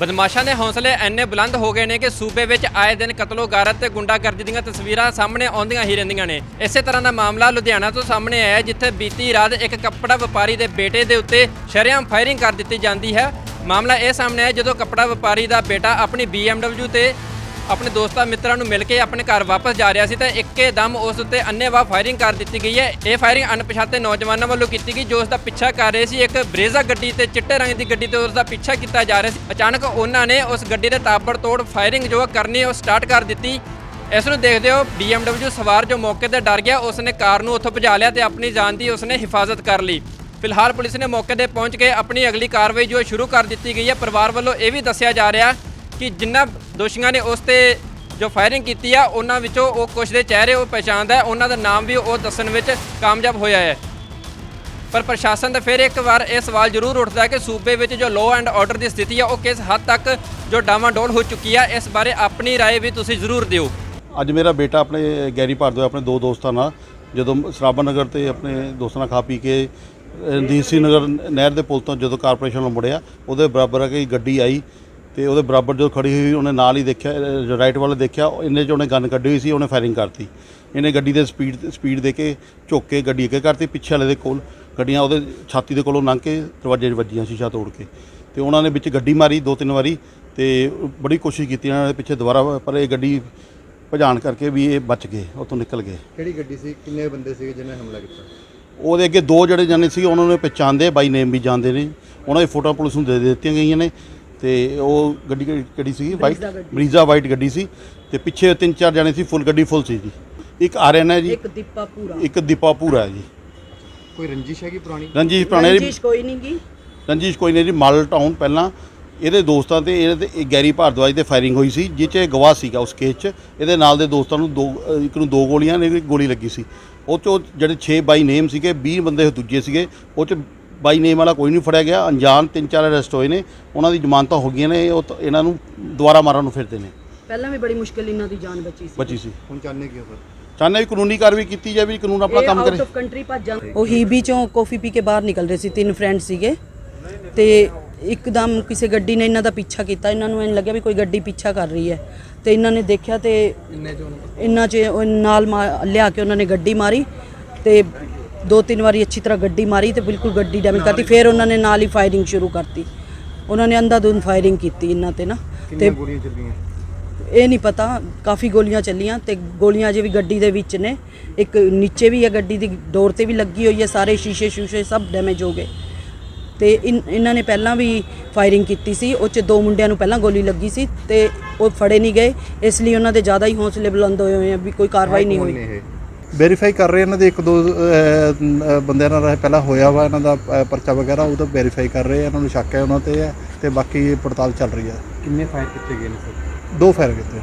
ਬਦਮਾਸ਼ਾਂ ਦੇ ਹੌਸਲੇ ਇੰਨੇ ਬੁਲੰਦ ਹੋ ਗਏ ਨੇ ਕਿ ਸੂਬੇ ਵਿੱਚ ਆਏ ਦਿਨ ਕਤਲੋਗਾਰਤ ਤੇ ਗੁੰਡਾਗਰਦੀ ਦੀਆਂ ਤਸਵੀਰਾਂ ਸਾਹਮਣੇ ਆਉਂਦੀਆਂ ਹੀ ਰਹਿੰਦੀਆਂ ਨੇ। ਇਸੇ ਤਰ੍ਹਾਂ ਦਾ ਮਾਮਲਾ ਲੁਧਿਆਣਾ ਤੋਂ ਸਾਹਮਣੇ ਆਇਆ ਜਿੱਥੇ ਬੀਤੀ ਰਾਤ ਇੱਕ ਕੱਪੜਾ ਵਪਾਰੀ ਦੇ ਬੇਟੇ ਦੇ ਉੱਤੇ ਸ਼ਰੇਆਮ ਫਾਇਰਿੰਗ ਕਰ ਦਿੱਤੀ ਜਾਂਦੀ ਹੈ। ਮਾਮਲਾ ਇਹ ਸਾਹਮਣੇ ਆਇਆ, ਜਦੋਂ ਕੱਪੜਾ ਵਪਾਰੀ ਦਾ ਬੇਟਾ ਆਪਣੀ BMW ਤੇ ਆਪਣੇ ਦੋਸਤਾਂ ਮਿੱਤਰਾਂ ਨੂੰ ਮਿਲ ਕੇ ਆਪਣੇ ਘਰ ਵਾਪਸ ਜਾ ਰਿਹਾ ਸੀ ਤਾਂ ਇੱਕੇ ਦਮ ਉਸ ਉੱਤੇ ਅੰਨ੍ਹੇਵਾਹ ਫਾਇਰਿੰਗ ਕਰ ਦਿੱਤੀ ਗਈ ਹੈ। ਇਹ ਫਾਇਰਿੰਗ ਅਣਪਛਾਤੇ ਨੌਜਵਾਨਾਂ ਵੱਲੋਂ ਕੀਤੀ ਗਈ, ਜੋ ਉਸ ਦਾ ਪਿੱਛਾ ਕਰ ਰਹੇ ਸੀ। ਇੱਕ ਬਰੇਜ਼ਾ ਗੱਡੀ ਤੇ ਚਿੱਟੇ ਰੰਗ ਦੀ ਗੱਡੀ ਤੇ ਉਸ ਦਾ ਪਿੱਛਾ ਕੀਤਾ ਜਾ ਰਿਹਾ ਸੀ। ਅਚਾਨਕ ਉਹਨਾਂ ਨੇ ਉਸ ਗੱਡੀ ਦੇ ਤਾਬੜਤੋੜ ਫਾਇਰਿੰਗ ਜੋ ਕਰਨੀ ਉਹ ਸਟਾਰਟ ਕਰ ਦਿੱਤੀ। ਇਸ ਨੂੰ ਦੇਖਦੇ ਹੋ BMW ਸਵਾਰ ਜੋ ਮੌਕੇ ਤੇ ਡਰ ਗਿਆ, ਉਸ ਨੇ ਕਾਰ ਨੂੰ ਉੱਥੋਂ ਭਜਾ ਲਿਆ ਤੇ ਆਪਣੀ ਜਾਨ ਦੀ ਉਸ ਨੇ ਹਿਫਾਜ਼ਤ ਕਰ ਲਈ। ਫਿਲਹਾਲ ਪੁਲਿਸ ਨੇ ਮੌਕੇ ਤੇ ਪਹੁੰਚ ਕੇ ਆਪਣੀ ਅਗਲੀ ਕਾਰਵਾਈ ਜੋ ਸ਼ੁਰੂ ਕਰ ਦਿੱਤੀ ਗਈ ਹੈ, ਪਰਿਵਾਰ ਵੱਲੋਂ ਇਹ ਵੀ ਦੱਸਿਆ ਜਾ ਰਿਹਾ ਕਿ ਜਿਨ੍ਹਾਂ ਦੋਸ਼ੀਆਂ ਨੇ ਉਸ ਤੇ ਜੋ ਫਾਇਰਿੰਗ ਕੀਤੀ ਆ ਉਹਨਾਂ ਵਿੱਚੋਂ ਉਹ ਕੁਝ ਦੇ ਚਿਹਰੇ ਉਹ ਪਛਾਣਦਾ ਹੈ ਉਹਨਾਂ ਦਾ ਨਾਮ ਵੀ ਉਹ ਦੱਸਣ ਵਿੱਚ ਕਾਮਯਾਬ ਹੋਇਆ ਹੈ ਪਰ ਪ੍ਰਸ਼ਾਸਨ ਦਾ ਫਿਰ ਇੱਕ ਵਾਰ ਇਹ ਸਵਾਲ ਜ਼ਰੂਰ ਉੱਠਦਾ ਹੈ ਕਿ ਸੂਬੇ ਵਿੱਚ ਜੋ ਲਾਅ ਐਂਡ ਆਰਡਰ ਦੀ ਸਥਿਤੀ ਆ ਉਹ ਕਿਸ ਹੱਦ ਤੱਕ ਜੋ ਡਾਵਾਂਡੋਲ ਹੋ ਚੁੱਕੀ ਆ ਇਸ ਬਾਰੇ ਆਪਣੀ رائے ਵੀ ਤੁਸੀਂ ਜ਼ਰੂਰ ਦਿਓ ਅੱਜ ਮੇਰਾ ਬੇਟਾ ਆਪਣੇ ਗੈਰੀ ਭਾਰਦਵਾਜ ਆਪਣੇ ਦੋ ਦੋਸਤਾਂ ਨਾਲ ਜਦੋਂ ਸਰਾਭਾ ਨਗਰ ਤੇ ਆਪਣੇ ਦੋਸਤਾਂ ਨਾਲ ਖਾ ਪੀ ਕੇ ਡੀਸੀ ਨਗਰ ਨਹਿਰ ਦੇ ਪੁਲ ਤੋਂ ਜਦੋਂ ਕਾਰਪੋਰੇਸ਼ਨ ਨੂੰ ਮੁੜਿਆ ਉਹਦੇ ਬਰਾਬਰ ਆ ਕਿ ਗੱਡੀ ਆਈ ਤੇ ਉਹਦੇ ਬਰਾਬਰ ਜਦੋਂ ਖੜੀ ਹੋਈ ਉਹਨੇ ਨਾਲ ਹੀ ਦੇਖਿਆ ਰਾਈਟ ਵੱਲ ਦੇਖਿਆ ਉਹ ਇੰਨੇ 'ਚ ਉਹਨੇ ਗਨ ਕੱਢੀ ਹੋਈ ਸੀ ਉਹਨੇ ਫਾਇਰਿੰਗ ਕਰਤੀ। ਇਹਨੇ ਗੱਡੀ ਦੇ ਸਪੀਡ ਸਪੀਡ ਦੇ ਕੇ ਝੁੱਕ ਕੇ ਗੱਡੀ ਅੱਗੇ ਕਰਤੀ ਪਿੱਛੇ ਵਾਲੇ ਦੇ ਕੋਲ ਗੱਡੀਆਂ ਉਹਦੇ ਛਾਤੀ ਦੇ ਕੋਲੋਂ ਲੰਘ ਕੇ ਦਰਵਾਜ਼ੇ 'ਚ ਵੱਜੀਆਂ ਸ਼ੀਸ਼ਾ ਤੋੜ ਕੇ। ਤੇ ਉਹਨਾਂ ਨੇ ਵਿੱਚ ਗੱਡੀ ਮਾਰੀ ਦੋ ਤਿੰਨ ਵਾਰੀ ਤੇ ਬੜੀ ਕੋਸ਼ਿਸ਼ ਕੀਤੀ ਇਹਨਾਂ ਨੇ ਪਿੱਛੇ ਦੁਬਾਰਾ ਪਰ ਇਹ ਗੱਡੀ ਭਜਾਣ ਕਰਕੇ ਵੀ ਇਹ ਬਚ ਗਏ ਉੱਥੋਂ ਨਿਕਲ ਗਏ। ਕਿਹੜੀ ਗੱਡੀ ਸੀ? ਕਿੰਨੇ ਬੰਦੇ ਸੀਗੇ ਜਿਹਨੇ ਹਮਲਾ ਕੀਤਾ? ਉਹਦੇ ਅੱਗੇ ਦੋ ਜਿਹੜੇ ਜਾਣੇ ਸੀ ਉਹਨਾਂ ਨੂੰ ਪਛਾਣਦੇ ਬਾਈ ਨੇਮ ਵੀ ਜਾਣਦੇ ਨੇ। ਉਹਨਾਂ ਦੀ ਫੋਟੋਆਂ ਪੁਲਿਸ ਨੂੰ ਦੇ ਦਿੱਤੀਆਂ ਗਈਆਂ ਨੇ। ਤੇ ਉਹ ਗੱਡੀ ਕਿਹੜੀ ਕਿਹੜੀ ਸੀ ਵਾਈਟ ਬਰੀਜ਼ਾ ਵਾਈਟ ਗੱਡੀ ਸੀ। ਤੇ ਪਿੱਛੇ ਤਿੰਨ ਚਾਰ ਜਾਣੇ ਸੀ ਫੁੱਲ ਗੱਡੀ ਫੁੱਲ ਸੀ ਜੀ। ਇੱਕ ਆਰਐਨ ਹੈ ਜੀ। ਇੱਕ ਦੀਪਾ ਪੂਰਾ। ਇੱਕ ਦੀਪਾ ਪੂਰਾ ਹੈ ਜੀ। ਕੋਈ ਰੰਜਿਸ਼ ਹੈਗੀ ਪੁਰਾਣੀ? ਰਣਜੀਤ ਪੁਰਾਣੇ ਰੰਜੀਸ਼ ਕੋਈ ਨਹੀਂ ਗੀ। ਰਣਜੀਤ ਕੋਈ ਨਹੀਂ ਜੀ ਮਾਡਲ ਟਾਊਨ ਪਹਿਲਾਂ। ਇਹਦੇ ਦੋਸਤਾਂ ਤੇ ਇਹਦੇ ਤੇ ਇਹ ਗੈਰੀ ਭਾਰਦਵਾਜ ਤੇ ਫਾਇਰਿੰਗ ਹੋਈ ਸੀ ਜਿਹ 'ਚ ਇਹ ਗਵਾਹ ਸੀਗਾ ਉਸ ਕੇਸ 'ਚ। ਇਹਦੇ ਨਾਲ ਦੇ ਦੋਸਤਾਂ ਨੂੰ ਦੋ ਇੱਕ ਨੂੰ ਦੋ ਗੋਲੀਆਂ ਨੇ ਇੱਕ ਗੋਲੀ ਲੱਗੀ ਸੀ। ਉਹ 'ਚੋਂ ਜਿਹੜੇ 6 ਬਾਈ ਨੇਮ ਸੀਗੇ 20 ਬੰਦੇ ਦੂਜੇ ਸੀਗੇ ਉਹ 'ਚ ਬਾਈ ਨੇਮ ਵਾਲਾ ਕੋਈ ਨਹੀਂ ਫੜਿਆ ਗਿਆ। ਅਣਜਾਣ ਤਿੰਨ ਚਾਰ ਅਰੈਸਟ ਹੋਏ ਨੇ। ਉਹਨਾਂ ਦੀ ਜ਼ਮਾਨਤਾਂ ਹੋ ਗਈਆਂ ਨੇ। ਉਹ ਤਾਂ ਇਹਨਾਂ ਨੂੰ ਦੁਬਾਰਾ ਮਾਰਨ ਨੂੰ ਫਿਰਦੇ ਨੇ। ਪਹਿਲਾਂ ਵੀ ਬੜੀ ਮੁਸ਼ਕਿਲ ਇਹਨਾਂ ਦੀ ਜਾਨ ਬਚੀ ਸੀ। ਬਚੀ ਸੀ। ਹੁਣ ਚਾਹੁੰਦੇ ਕੀ ਹੋ ਸਰ ਚਾਹੁੰਦੇ ਵੀ ਕਾਨੂੰਨੀ ਕਾਰਵਾਈ ਕੀਤੀ ਜਾਵੇ ਕਾਨੂੰਨ ਆਪਣਾ ਕੰਮ ਆਊਟ ਕਰੇ। ਆਫ ਕੰਟਰੀ ਭੱਜ। ਜਾਂਦੇ ਉਹ ਹੀਬੀ ਚੋਂ ਕਾਫੀ ਪੀ ਕੇ ਬਾਹਰ ਨਿਕਲ ਰਹੇ ਸੀ। ਤਿੰਨ ਫਰੈਂਡ ਸੀਗੇ। ਤੇ ਇੱਕਦਮ ਕਿਸੇ ਗੱਡੀ ਨੇ ਇਹਨਾਂ ਦਾ ਪਿੱਛਾ ਕੀਤਾ। ਇਹਨਾਂ ਨੂੰ ਐਂ ਲੱਗਿਆ ਵੀ ਕੋਈ ਗੱਡੀ ਪਿੱਛਾ ਕਰ ਰਹੀ ਹੈ। ਤੇ ਇਹਨਾਂ ਨੇ ਦੇਖਿਆ ਤੇ ਇੰਨਾ ਚ ਉਹ ਨਾਲ ਮਾ- ਲਿਆ ਕੇ ਉਹਨਾਂ ਨੇ ਗੱਡੀ ਮਾਰੀ। ਤੇ ਦੋ ਤਿੰਨ ਵਾਰੀ ਅੱਛੀ ਤਰ੍ਹਾਂ ਗੱਡੀ ਮਾਰੀ ਤੇ ਬਿਲਕੁਲ ਗੱਡੀ ਡੈਮੇਜ ਕਰਤੀ ਫਿਰ ਉਹਨਾਂ ਨੇ ਨਾਲ ਹੀ ਫਾਇਰਿੰਗ ਸ਼ੁਰੂ ਕਰਤੀ। ਉਹਨਾਂ ਨੇ ਅੰਧਾਧੁੰਦ ਫਾਇਰਿੰਗ ਕੀਤੀ ਇਹਨਾਂ ਤੇ ਨਾ ਤੇ ਕਿੰਨੀਆਂ ਗੋਲੀਆਂ ਚੱਲੀਆਂ? ਇਹ ਨਹੀਂ ਪਤਾ ਕਾਫੀ ਗੋਲੀਆਂ ਚੱਲੀਆਂ ਤੇ ਗੋਲੀਆਂ ਅਜੇ ਵੀ ਗੱਡੀ ਦੇ ਵਿੱਚ ਨੇ। ਇੱਕ ਨੀਚੇ ਵੀ ਹੈ ਗੱਡੀ ਦੀ ਡੋਰ ਤੇ ਵੀ ਲੱਗੀ ਹੋਈ ਹੈ ਸਾਰੇ ਸ਼ੀਸ਼ੇ ਸ਼ੂਸ਼ੇ ਸਭ ਡੈਮੇਜ ਹੋ ਗਏ। ਤੇ ਇਨ- ਇਹਨਾਂ ਨੇ ਪਹਿਲਾਂ ਵੀ ਫਾਇਰਿੰਗ ਕੀਤੀ ਸੀ ਉਹ ਚ ਦੋ ਮੁੰਡਿਆਂ ਨੂੰ ਪਹਿਲਾਂ ਗੋਲੀ ਲੱਗੀ ਸੀ ਤੇ ਉਹ ਫੜੇ ਨਹੀਂ ਗਏ ਇਸ ਲਈ ਉਹਨਾਂ ਦੇ ਜ਼ਿਆਦਾ ਹੀ ਹੌਸਲੇ ਬੁਲੰਦ ਹੋਏ ਹੋਏ ਆ ਵੀ ਕੋਈ ਕਾਰਵਾਈ ਨਹੀਂ ਹੋਈ। ਇਹ? ਵੈਰੀਫਾਈ ਕਰ ਰਹੇ ਇਹਨਾਂ ਦੇ ਇੱਕ ਦੋ ਬੰਦਿਆਂ ਨਾਲ ਪਹਿਲਾਂ ਹੋਇਆ ਵਾ ਇਹਨਾਂ ਦਾ ਪਰਚਾ ਵਗੈਰਾ ਉਹ ਤਾਂ ਵੈਰੀਫਾਈ ਕਰ ਰਹੇ ਆ ਇਹਨਾਂ ਨੂੰ ਸ਼ੱਕ ਹੈ ਉਹਨਾਂ ਤੇ ਹੈ ਤੇ ਬਾਕੀ ਪੜਤਾਲ ਚੱਲ ਰਹੀ ਹੈ ਕਿੰਨੇ ਫਾਇਰ ਕੀਤੇ ਗਏ ਨੇ ਸਰ? ਦੋ ਫਾਇਰ ਕੀਤੇ